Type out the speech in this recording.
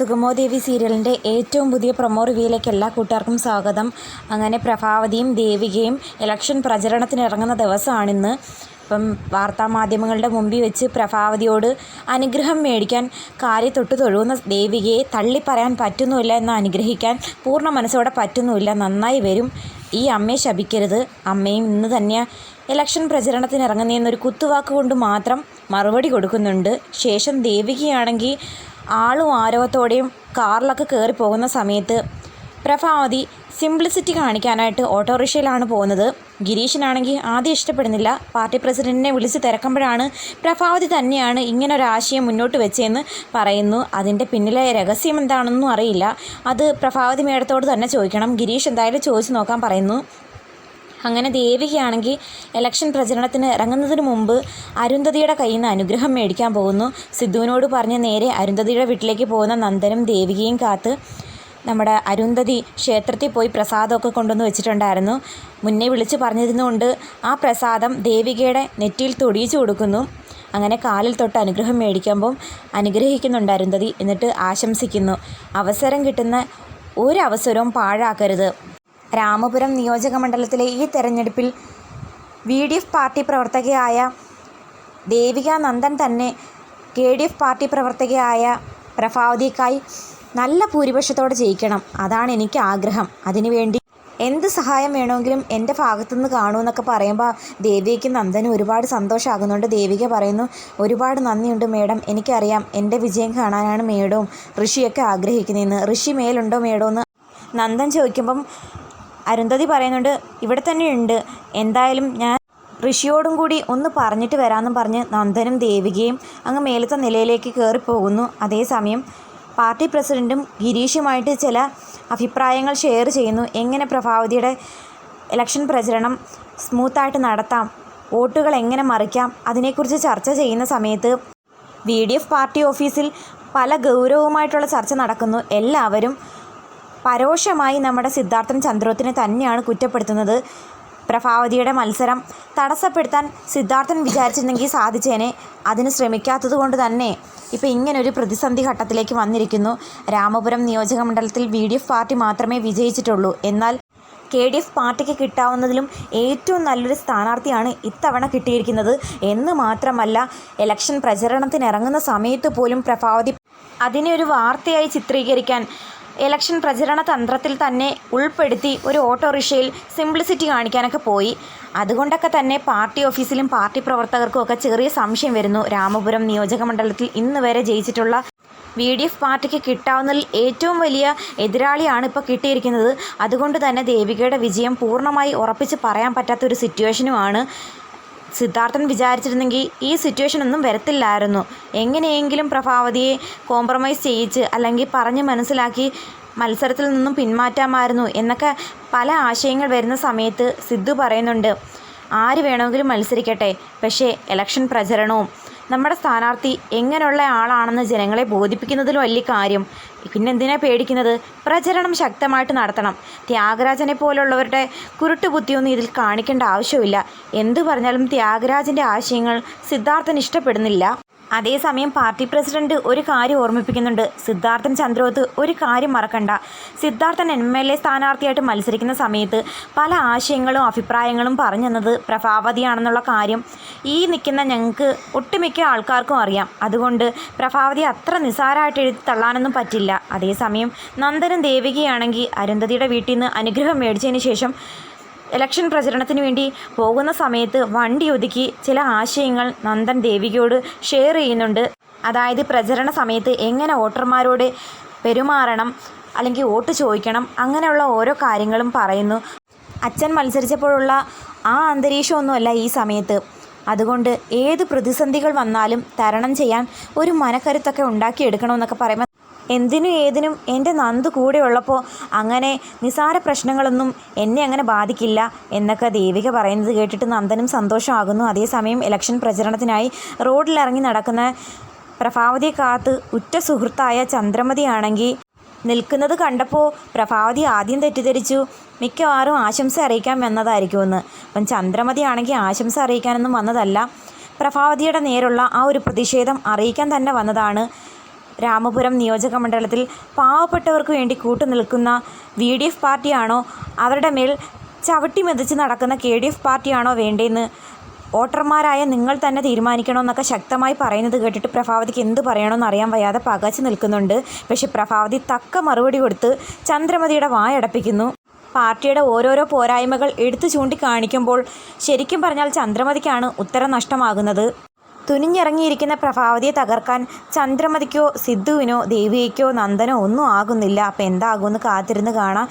സുഗമോദേവി സീരിയലിന്റെ ഏറ്റവും പുതിയ പ്രൊമോ റിവ്യൂയിലേക്ക് എല്ലാ കൂട്ടുകാർക്കും സ്വാഗതം. അങ്ങനെ പ്രഭാവതിയും ദേവികയും ഇലക്ഷൻ പ്രചരണത്തിന് ഇറങ്ങുന്ന ദിവസമാണിന്ന്. ഇപ്പം വാർത്താമാധ്യമങ്ങളുടെ മുമ്പിൽ വെച്ച് പ്രഭാവതിയോട് അനുഗ്രഹം മേടിക്കാൻ കാര്യം തൊട്ട് തൊഴുകുന്ന ദേവികയെ തള്ളിപ്പറയാൻ പറ്റുന്നുമില്ല എന്ന് അനുഗ്രഹിക്കാൻ പൂർണ മനസ്സോടെ പറ്റുന്നുമില്ല. നന്നായി വരും. ഈ അമ്മയെ ശപിക്കരുത്. അമ്മയും ഇന്ന് തന്നെ ഇലക്ഷൻ പ്രചരണത്തിന് ഇറങ്ങുന്നതെന്നൊരു കുത്തുവാക്ക് കൊണ്ട് മാത്രം മറുപടി കൊടുക്കുന്നുണ്ട്. ശേഷം ദേവികയാണെങ്കിൽ ആളും ആരവത്തോടെയും കാറിലൊക്കെ കയറി പോകുന്ന സമയത്ത് പ്രഭാവതി സിംപ്ലിസിറ്റി കാണിക്കാനായിട്ട് ഓട്ടോറിക്ഷയിലാണ് പോകുന്നത്. ഗിരീഷിനാണെങ്കിൽ ആദ്യം ഇഷ്ടപ്പെടുന്നില്ല. പാർട്ടി പ്രസിഡന്റിനെ വിളിച്ച് തിരക്കുമ്പോഴാണ് പ്രഭാവതി തന്നെയാണ് ഇങ്ങനെ ഒരു ആശയം മുന്നോട്ട് വെച്ചതെന്ന് പറയുന്നു. അതിന്റെ പിന്നിലെ രഹസ്യം എന്താണെന്നും അറിയില്ല. അത് പ്രഭാവതി മേഡത്തോട് തന്നെ ചോദിക്കണം. ഗിരീഷ് എന്തായാലും ചോദിച്ചു നോക്കാൻ പറയുന്നു. അങ്ങനെ ദേവികയാണെങ്കിൽ ഇലക്ഷൻ പ്രചരണത്തിന് ഇറങ്ങുന്നതിന് മുമ്പ് അരുന്ധതിയുടെ കയ്യിൽ നിന്ന് അനുഗ്രഹം മേടിക്കാൻ പോകുന്നു. സിദ്ധുവിനോട് പറഞ്ഞ് നേരെ അരുന്ധതിയുടെ വീട്ടിലേക്ക് പോകുന്ന നന്ദനും ദേവികയും കാത്ത് നമ്മുടെ അരുന്ധതി ക്ഷേത്രത്തിൽ പോയി പ്രസാദമൊക്കെ കൊണ്ടുവന്ന് വെച്ചിട്ടുണ്ടായിരുന്നു. മുന്നേ വിളിച്ച് പറഞ്ഞിരുന്നുകൊണ്ട് ആ പ്രസാദം ദേവികയുടെ നെറ്റിയിൽ തൊടിയിച്ചു കൊടുക്കുന്നു. അങ്ങനെ കാലിൽ തൊട്ട് അനുഗ്രഹം മേടിക്കുമ്പം അനുഗ്രഹിക്കുന്നുണ്ട് അരുന്ധതി. എന്നിട്ട് ആശംസിക്കുന്നു. അവസരം കിട്ടുന്ന ഒരവസരവും പാഴാക്കരുത്. രാമപുരം നിയോജക മണ്ഡലത്തിലെ ഈ തെരഞ്ഞെടുപ്പിൽ വി ഡി എഫ് പാർട്ടി പ്രവർത്തകയായ ദേവിക നന്ദൻ തന്നെ കെ ഡി എഫ് പാർട്ടി പ്രവർത്തകയായ പ്രഭാവതിക്കായി നല്ല ഭൂരിപക്ഷത്തോടെ ജയിക്കണം. അതാണ് എനിക്ക് ആഗ്രഹം. അതിനുവേണ്ടി എന്ത് സഹായം വേണമെങ്കിലും എന്റെ ഭാഗത്തുനിന്ന് കാണുമെന്നൊക്കെ പറയുമ്പോൾ ദേവികയ്ക്ക് നന്ദന് ഒരുപാട് സന്തോഷമാകുന്നുണ്ട് ദേവിക പറയുന്നു ഒരുപാട് നന്ദിയുണ്ട് മേഡം. എനിക്കറിയാം എന്റെ വിജയം കാണാനാണ് മേഡവും ഋഷിയൊക്കെ ആഗ്രഹിക്കുന്നതെന്ന്. ഋഷി മേലുണ്ടോ മേഡോ എന്ന്? നന്ദൻ ചോദിക്കുമ്പം അരുന്ധതി പറയുന്നുണ്ട് ഇവിടെ തന്നെ ഉണ്ട്. എന്തായാലും ഞാൻ ഋഷിയോടും കൂടി ഒന്ന് പറഞ്ഞിട്ട് വരാമെന്നും പറഞ്ഞ് നന്ദനും ദേവികയും അങ്ങ് മേലത്തെ നിലയിലേക്ക് കയറിപ്പോകുന്നു. അതേസമയം പാർട്ടി പ്രസിഡന്റും ഗിരീഷുമായിട്ട് ചില അഭിപ്രായങ്ങൾ ഷെയർ ചെയ്യുന്നു. എങ്ങനെ പ്രഭാവതിയുടെ ഇലക്ഷൻ പ്രചരണം സ്മൂത്തായിട്ട് നടത്താം? വോട്ടുകൾ എങ്ങനെ മറിക്കാം? അതിനെക്കുറിച്ച് ചർച്ച ചെയ്യുന്ന സമയത്ത് വി ഡി എഫ് പാർട്ടി ഓഫീസിൽ പല ഗൗരവമായിട്ടുള്ള ചർച്ച നടക്കുന്നു. എല്ലാവരും പരോക്ഷമായി നമ്മുടെ സിദ്ധാർത്ഥൻ ചന്ദ്രോത്തിനെ തന്നെയാണ് കുറ്റപ്പെടുത്തുന്നത്. പ്രഭാവതിയുടെ മത്സരം തടസ്സപ്പെടുത്താൻ സിദ്ധാർത്ഥൻ വിചാരിച്ചിരുന്നെങ്കിൽ സാധിച്ചേനെ. അതിന് ശ്രമിക്കാത്തത് കൊണ്ട് തന്നെ. ഇപ്പോൾ ഇങ്ങനൊരു പ്രതിസന്ധി ഘട്ടത്തിലേക്ക് വന്നിരിക്കുന്നു. രാമപുരം നിയോജക മണ്ഡലത്തിൽ വി ഡി എഫ് പാർട്ടി മാത്രമേ വിജയിച്ചിട്ടുള്ളൂ. എന്നാൽ കെ ഡി എഫ് പാർട്ടിക്ക് കിട്ടാവുന്നതിലും ഏറ്റവും നല്ലൊരു സ്ഥാനാർത്ഥിയാണ് ഇത്തവണ കിട്ടിയിരിക്കുന്നത്. എന്ന് മാത്രമല്ല ഇലക്ഷൻ പ്രചരണത്തിനിറങ്ങുന്ന സമയത്ത് പോലും പ്രഭാവതി അതിനെ ഒരു വാർത്തയായി ചിത്രീകരിക്കാൻ ഇലക്ഷൻ പ്രചരണ തന്ത്രത്തിൽ തന്നെ ഉൾപ്പെടുത്തി ഒരു ഓട്ടോറിക്ഷയിൽ സിംപ്ലിസിറ്റി കാണിക്കാനൊക്കെ പോയി. അതുകൊണ്ടൊക്കെ തന്നെ പാർട്ടി ഓഫീസിലും പാർട്ടി പ്രവർത്തകർക്കും ഒക്കെ ചെറിയ സംശയം വരുന്നു. രാമപുരം നിയോജക മണ്ഡലത്തിൽ ഇന്ന് വരെ ജയിച്ചിട്ടുള്ള വി ഡി എഫ് പാർട്ടിക്ക് കിട്ടാവുന്നതിൽ ഏറ്റവും വലിയ എതിരാളിയാണ് ഇപ്പോൾ കിട്ടിയിരിക്കുന്നത്. അതുകൊണ്ട് തന്നെ ദേവികയുടെ വിജയം പൂർണമായി ഉറപ്പിച്ച് പറയാൻ പറ്റാത്തൊരു സിറ്റുവേഷനുമാണ് സിദ്ധാർത്ഥൻ വിചാരിച്ചിരുന്നെങ്കിൽ ഈ സിറ്റുവേഷൻ ഒന്നും വരത്തില്ലായിരുന്നു. എങ്ങനെയെങ്കിലും പ്രഭാവതിയെ കോംപ്രമൈസ് ചെയ്യിച്ച് അല്ലെങ്കിൽ പറഞ്ഞ് മനസ്സിലാക്കി മത്സരത്തിൽ നിന്നും പിന്മാറ്റാമായിരുന്നു എന്നൊക്കെ പല ആശയങ്ങൾ വരുന്ന സമയത്ത് സിദ്ധു പറയുന്നുണ്ട്. ആര് വേണമെങ്കിലും മത്സരിക്കട്ടെ. പക്ഷേ ഇലക്ഷൻ പ്രചരണവും നമ്മുടെ സ്ഥാനാർത്ഥി എങ്ങനെയുള്ള ആളാണെന്ന് ജനങ്ങളെ ബോധിപ്പിക്കുന്നതിലും വലിയ കാര്യം. പിന്നെന്തിനാ പേടിക്കുന്നത്? പ്രചരണം ശക്തമായിട്ട് നടത്തണം. ത്യാഗരാജനെ പോലുള്ളവരുടെ കുരുട്ടുബുദ്ധിയൊന്നും ഇതിൽ കാണിക്കേണ്ട ആവശ്യമില്ല. എന്തു പറഞ്ഞാലും ത്യാഗരാജന്റെ ആശയങ്ങൾ സിദ്ധാർത്ഥൻ ഇഷ്ടപ്പെടുന്നില്ല. അതേസമയം പാർട്ടി പ്രസിഡന്റ് ഒരു കാര്യം ഓർമ്മിപ്പിക്കുന്നുണ്ട്. സിദ്ധാർത്ഥൻ ചന്ദ്രോത്ത് ഒരു കാര്യം മറക്കണ്ട. സിദ്ധാർത്ഥൻ എം എൽ എ സ്ഥാനാർത്ഥിയായിട്ട് മത്സരിക്കുന്ന സമയത്ത് പല ആശയങ്ങളും അഭിപ്രായങ്ങളും പറഞ്ഞെന്നത് പ്രഭാവതിയാണെന്നുള്ള കാര്യം ഈ നിൽക്കുന്ന ഞങ്ങൾക്ക് ഒട്ടുമിക്ക ആൾക്കാർക്കും അറിയാം. അതുകൊണ്ട് പ്രഭാവതി അത്ര നിസ്സാരമായിട്ട് എഴുതി തള്ളാനൊന്നും പറ്റില്ല. അതേസമയം നന്ദനും ദേവികയാണെങ്കിൽ അരുന്ധതിയുടെ വീട്ടിൽ നിന്ന് അനുഗ്രഹം മേടിച്ചതിന് ശേഷം ഇലക്ഷൻ പ്രചരണത്തിന് വേണ്ടി പോകുന്ന സമയത്ത് വണ്ടി ഒതുക്കി ചില ആശയങ്ങൾ നന്ദൻ ദേവികയോട് ഷെയർ ചെയ്യുന്നുണ്ട്. അതായത് പ്രചരണ സമയത്ത് എങ്ങനെ വോട്ടർമാരോട് പെരുമാറണം അല്ലെങ്കിൽ വോട്ട് ചോദിക്കണം അങ്ങനെയുള്ള ഓരോ കാര്യങ്ങളും പറയുന്നു. അച്ഛൻ മത്സരിച്ചപ്പോഴുള്ള ആ അന്തരീക്ഷമൊന്നുമല്ല ഈ സമയത്ത്. അതുകൊണ്ട് ഏത് പ്രതിസന്ധികൾ വന്നാലും തരണം ചെയ്യാൻ ഒരു മനക്കരുത്തൊക്കെ ഉണ്ടാക്കിയെടുക്കണമെന്നൊക്കെ പറയുമ്പോൾ എന്തിനും ഏതിനും എന്റെ നന്ദു കൂടെ ഉള്ളപ്പോൾ അങ്ങനെ നിസാര പ്രശ്നങ്ങളൊന്നും എന്നെ അങ്ങനെ ബാധിക്കില്ല എന്നൊക്കെ ദേവിക പറയുന്നത് കേട്ടിട്ട് നന്ദനും സന്തോഷമാകുന്നു. അതേസമയം ഇലക്ഷൻ പ്രചരണത്തിനായി റോഡിലിറങ്ങി നടക്കുന്ന പ്രഭാവതിയെ കാത്ത് ഉറ്റ സുഹൃത്തായ ചന്ദ്രമതിയാണെങ്കിൽ നിൽക്കുന്നത് കണ്ടപ്പോൾ പ്രഭാവതി ആദ്യം തെറ്റിദ്ധരിച്ചു. മിക്കവാറും ആശംസ അറിയിക്കാൻ വന്നതായിരിക്കുമെന്ന് അപ്പം ചന്ദ്രമതിയാണെങ്കിൽ ആശംസ അറിയിക്കാനൊന്നും വന്നതല്ല. പ്രഭാവതിയുടെ നേരുള്ള ആ ഒരു പ്രതിഷേധം അറിയിക്കാൻ തന്നെ വന്നതാണ്. രാമപുരം നിയോജക മണ്ഡലത്തിൽ പാവപ്പെട്ടവർക്ക് വേണ്ടി കൂട്ടുനിൽക്കുന്ന വി ഡി എഫ് പാർട്ടിയാണോ? അവരുടെ മേൽ ചവിട്ടി മെതിച്ച് നടക്കുന്ന കെ ഡി എഫ് പാർട്ടിയാണോ വേണ്ടതെന്ന് വോട്ടർമാരായ നിങ്ങൾ തന്നെ തീരുമാനിക്കണമെന്നൊക്കെ ശക്തമായി പറയുന്നത് കേട്ടിട്ട് പ്രഭാവതിക്ക് എന്ത് പറയണമെന്ന് അറിയാൻ വയ്യാതെ പകച്ചു നിൽക്കുന്നുണ്ട്. പക്ഷെ പ്രഭാവതി തക്ക മറുപടി കൊടുത്ത് ചന്ദ്രമതിയുടെ വായടപ്പിക്കുന്നു പാർട്ടിയുടെ ഓരോരോ പോരായ്മകൾ എടുത്തു ചൂണ്ടിക്കാണിക്കുമ്പോൾ ശരിക്കും പറഞ്ഞാൽ ചന്ദ്രമതിക്കാണ് ഉത്തരം നഷ്ടമാകുന്നത്. തുനിഞ്ഞിറങ്ങിയിരിക്കുന്ന പ്രഭാവതിയെ തകർക്കാൻ ചന്ദ്രമതിക്കോ സിദ്ധുവിനോ ദേവികയ്ക്കോ നന്ദനോ ഒന്നും ആകുന്നില്ല. അപ്പം എന്താകുമെന്ന് കാത്തിരുന്ന് കാണാം.